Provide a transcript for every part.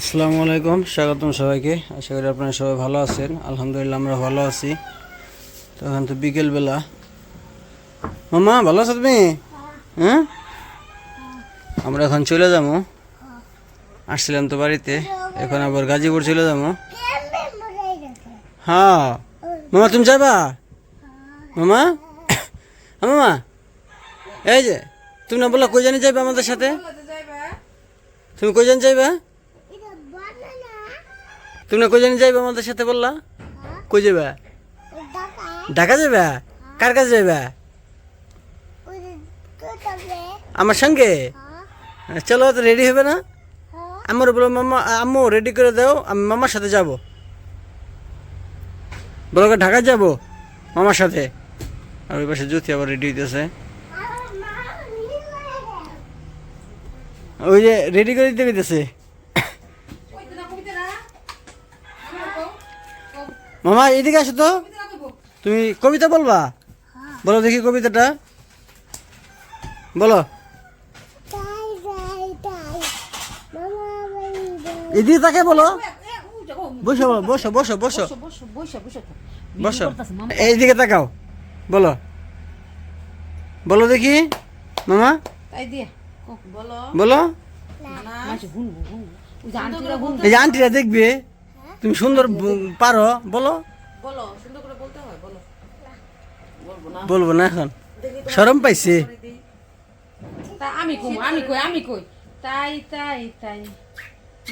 আসসালামু আলাইকুম, স্বাগতম সবাইকে। আশা করি আপনারা সবাই ভালো আছেন। আলহামদুলিল্লাহ আমরা ভালো আছি। তো এখন তো বিকেলবেলা। মামা, ভালো আছো তুমি? হ্যাঁ? আমরা এখন চলে যাব। আসছিলাম তো বাড়িতে। এখন আবার গাজীপুর চলে যাব। হ্যাঁ। মামা, তুমি যাবা? মামা? হ্যাঁ মামা। এই যে, তুমি না বলো কই জানি যাইবা আমাদের সাথে? তুমি কই জানি যাইবা? তুমি না কই জানি যাইবা আমাদের সাথে বললা? কই যাবা ঢাকা যাবা কার কাছে যাবা আমার সঙ্গে? চলো তো রেডি হবে না? আমার বলো মামা আম্মু রেডি করে দাও আমি মামার সাথে যাব। বলো ঢাকা যাব মামার সাথে? আর ওই পাশে জ্যোতি আবার রেডি হইতেছে। ওই যে রেডি করে দিতে হইতেছে। মামা এদিকে আসো তো। তুমি কবিতা বলবা? বলো দেখি কবিতাটা। বলো। এদিকে তাকে বলো। বসো বসো বসো বসো বসো। এইদিকে তাকাও। বলো। বলো দেখি। মামা। বলো। এই আন্টিরা দেখবে। তুমি সুন্দর পারো বলো। বলো সুন্দর করে বলতে হয় বলো। বলব না। এখন। শরম পাইছে? আমি কই আমি কই আমি কই? তাই তাই তাই।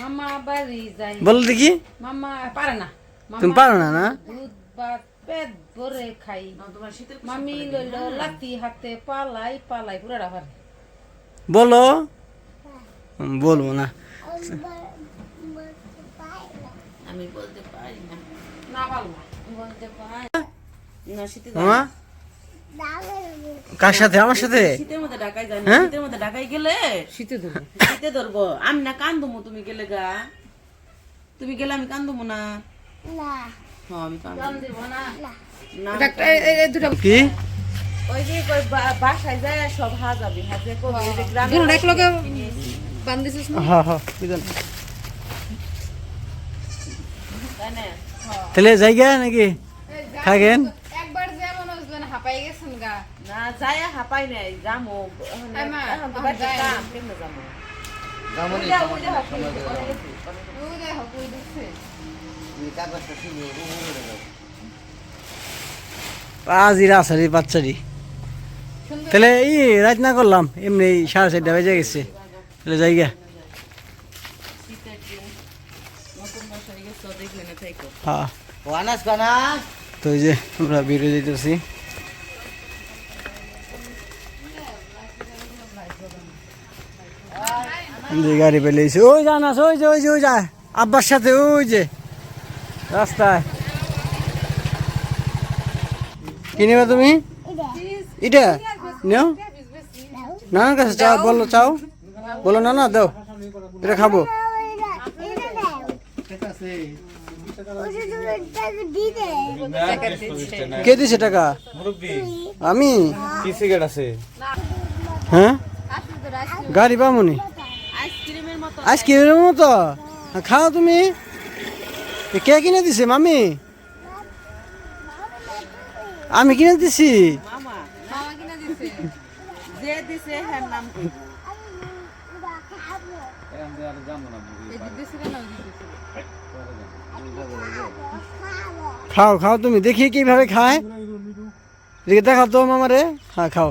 মামা বাড়ি যাই। বলো দেখি। মামা পারে না। তুমি পারো না না? দুধ পেট ভরে খাই। মামি লইল লাতি হাতে পালাই পালাই পুরা। বলো। বলব না। আমি বলতে পারি না। না পারব বলতে পারি। না শীতে মামা? কার সাথে? আমার সাথে? শীতের মধ্যে ঢাকায় না হ্যাঁ? শীতের মধ্যে ঢাকায় গেলে? শীতে ধরবো। শীতে ধরবো। আমি না কান্দমো তুমি গেলে গা। তুমি গেলে আমি কান্দমো না? হ্যাঁ আমি কান্দবো না। দুটা কি? ওই যে বাসায় যায় সব হাজাবি হাজে কবি গ্রামে এক লগে বান্ধিছিস হ্যাঁ হ্যাঁ তাহলে জায়গা নাকি থাকেন একবার যেমন হইছিলেন হাঁপাই গেছেন গা না হাঁপাই নাই যামো যাই। আজিরা আসারি বাচ্চারি তাহলে এই রাত না করলাম এমনি সাড়ে চারটা বেজে গেছে তাহলে জায়গা শীতের দিন নতুন মাস হয়ে গেছে দেখলে না থাইকো হ্যাঁ তো এই যে আমরা বেরিয়ে যেতেছি যে গাড়ি পেলেছি ওই জানাস ওই যে ওই যে ওই যা আব্বার সাথে ওই যে রাস্তায়। কি নেবে তুমি? এটা নেও। নানার কাছে চাও বলো চাও। বলো না না দাও। এটা খাব। কে দিছে টাকা? আমি? কি সিগারেট আছে? হ্যাঁ? গাড়ি পামনি আইসক্রিমের মতো? আইসক্রিমের খাও তুমি। কে কিনে দিছে মামি? আমি কিনে দিছি। মামা মামা কিনা দিছে। যে দিছে নাম খাও খাও তুমি। দেখি কীভাবে খায়। দেখে, দেখাও তো মামারে। হ্যাঁ খাও।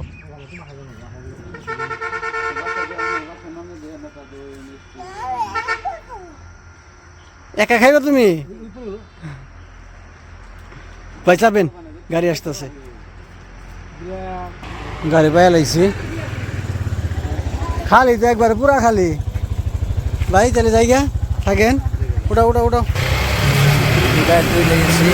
একা খাইবে তুমি? পয়সাবেন গাড়ি আসতেছে। গাড়ি পাইয়া লাগছি। খালি তো একবার পুরা খালি। ভাই, তাহলে জায়গা থাকেন। উঠাও উঠাও উঠাও। গাড়ি লেগেছি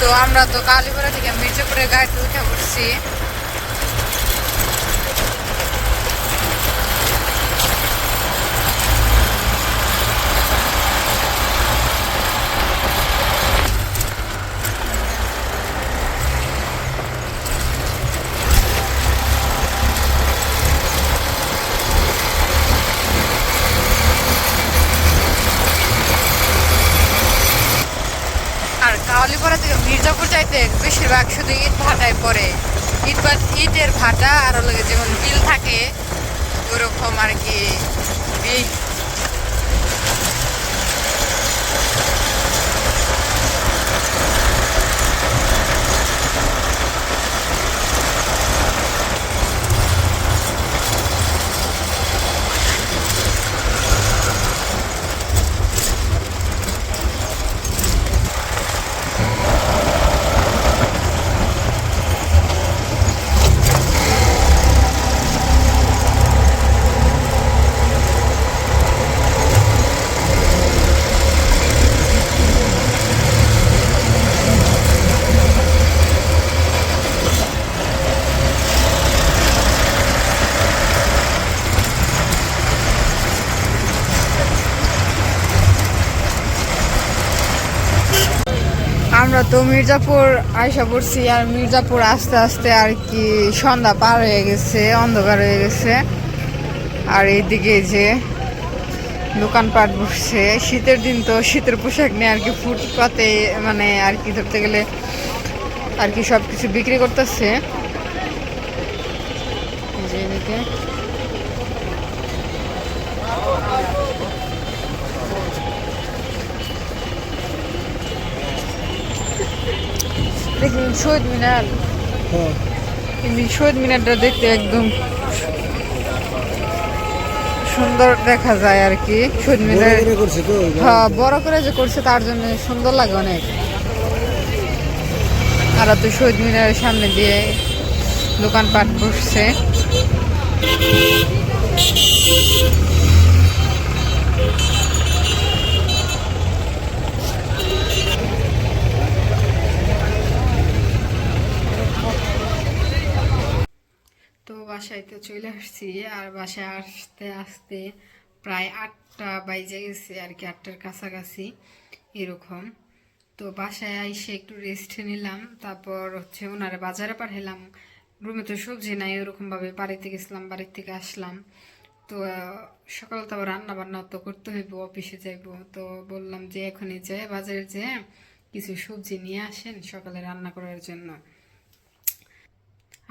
তো আমরা তো কালীপুরা থেকে মির্জাপুরে গাড়িতে উঠে পড়ছি পরে থেকে মির্জাপুর যাইতে বেশিরভাগ শুধু ইট ভাটায় পড়ে। ইট ইটের ভাটা আর হলো যেমন বিল থাকে, ওরকম আর কি। এই আমরা তো মির্জাপুর আয়সা পড়ছি আর মির্জাপুর আস্তে আস্তে আর কি সন্ধ্যা পার হয়ে গেছে, অন্ধকার হয়ে গেছে। আর এইদিকে যে দোকানপাট বসছে। শীতের দিন তো শীতের পোশাক নিয়ে আর কি ফুটপাতে মানে আর কি ধরতে গেলে আর কি সব কিছু বিক্রি করতেছে। যে এদিকে। দেখুন শহীদ মিনার। হ্যাঁ। শহীদ মিনারটা দেখতে একদম সুন্দর দেখা যায় আর কি শহীদ মিনার। হ্যাঁ বড় করে যে করছে তার জন্য সুন্দর লাগে অনেক। আর তো শহীদ মিনারের সামনে দিয়ে দোকানপাট বসছে তো বাসায় তো চলে আসছি আর বাসায় আসতে আসতে প্রায় আটটা বাইজে গেছে আর কি, আটটার কাছাকাছি এরকম। তো বাসায় এসে একটু রেস্ট নিলাম, তারপর হচ্ছে ওনারা বাজারে পাঠালাম রুমে তো সবজি নাই, ওরকমভাবে বাড়িতে গেছিলাম, বাড়ির থেকে আসলাম। তো, সকালে তো রান্না বান্না তো করতে হইব, অফিসে যাইব। তো বললাম যে এখনই যাই বাজারে যেয়ে কিছু সবজি নিয়ে আসেন সকালে রান্না করার জন্য।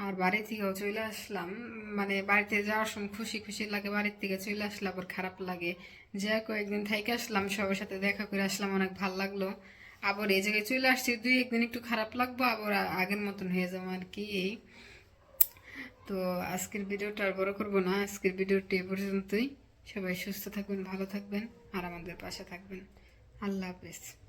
আর বাড়ি থেকেও চলে আসলাম। মানে বাড়িতে যাওয়ার সময় খুশি খুশি লাগে, বাড়ির থেকে চলে আসলে আবার খারাপ লাগে। যে কয়েকদিন থেকে আসলাম, সবার সাথে দেখা করে আসলাম, অনেক ভালো লাগল। আবার এই জায়গায় চলে আসছি, দুই একদিন একটু খারাপ লাগবো, আবার আগের মতন হয়ে যাব আর কি এই। তো আজকের ভিডিওটা আর বড় করব না, আজকের ভিডিওটি এ পর্যন্তই। সবাই সুস্থ থাকবেন, ভালো থাকবেন, আর আমাদের পাশে থাকবেন। আল্লাহ হাফেজ।